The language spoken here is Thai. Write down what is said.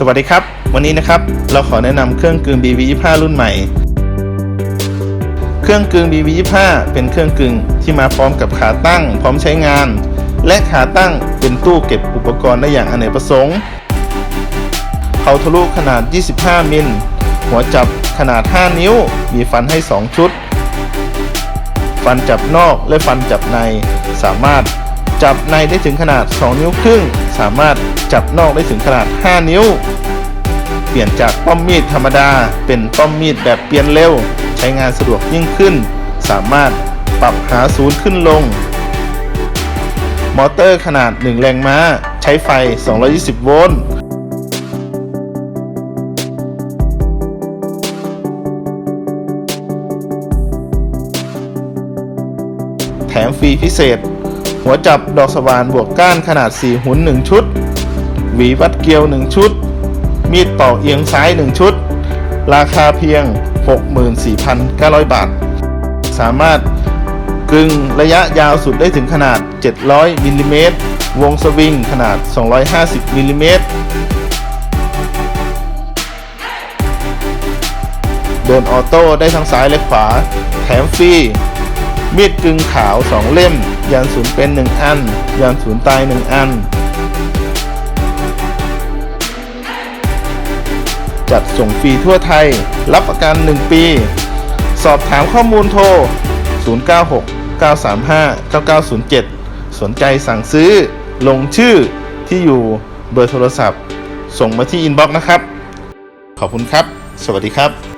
สวัสดีครับ วันนี้นะครับเราขอแนะนำเครื่องกลึง BV25 รุ่นใหม่ เครื่องกลึง BV25 เป็นเครื่องกลึงที่มาพร้อมกับขาตั้ง พร้อมใช้งาน และขาตั้งเป็นตู้เก็บอุปกรณ์ได้อย่างอเนกประสงค์เขาทะลุขนาด 25 มิล หัวจับขนาด 5 นิ้ว มีฟันให้ 2 ชุด ฟันจับนอกและฟันจับในสามารถ จับในได้ถึงขนาด 2 นิ้วครึ่ง สามารถจับนอกได้ถึงขนาด 5 นิ้ว เปลี่ยนจากป้อมมีดธรรมดา เป็นป้อมมีดแบบเปลี่ยนเร็ว ใช้งานสะดวกยิ่งขึ้น สามารถปรับหาศูนย์ขึ้นลง มอเตอร์ขนาด 1 แรงม้า ใช้ไฟ 220 โวลต์แถมฟรีพิเศษ หัวจับดอกสว่านบวกก้านขนาด 4 หุ่น 1 ชุด หวีวัดเกลียว 1 ชุด มีดปอกเอียงซ้าย 1 ชุด ราคาเพียง 64,900 บาท สามารถกึ่งระยะยาวสุดได้ถึงขนาด 700มิลลิเมตรวงสวิงขนาด 250มิลลิเมตรเดินออโต้ได้ทั้งซ้ายและขวา แถมฟรีมีดกึ่งขาว 2 เล่ม ยันศูนย์เป็น 1 อันยันศูนย์ตาย 1 อัน จัดส่งฟรีทั่วไทย รับประกัน 1 ปี สอบถามข้อมูลโทร 096 935 9907 สนใจสั่งซื้อ ลงชื่อที่อยู่เบอร์โทรศัพท์ ส่งมาที่อินบ็อกซ์นะครับ ขอบคุณครับ สวัสดีครับ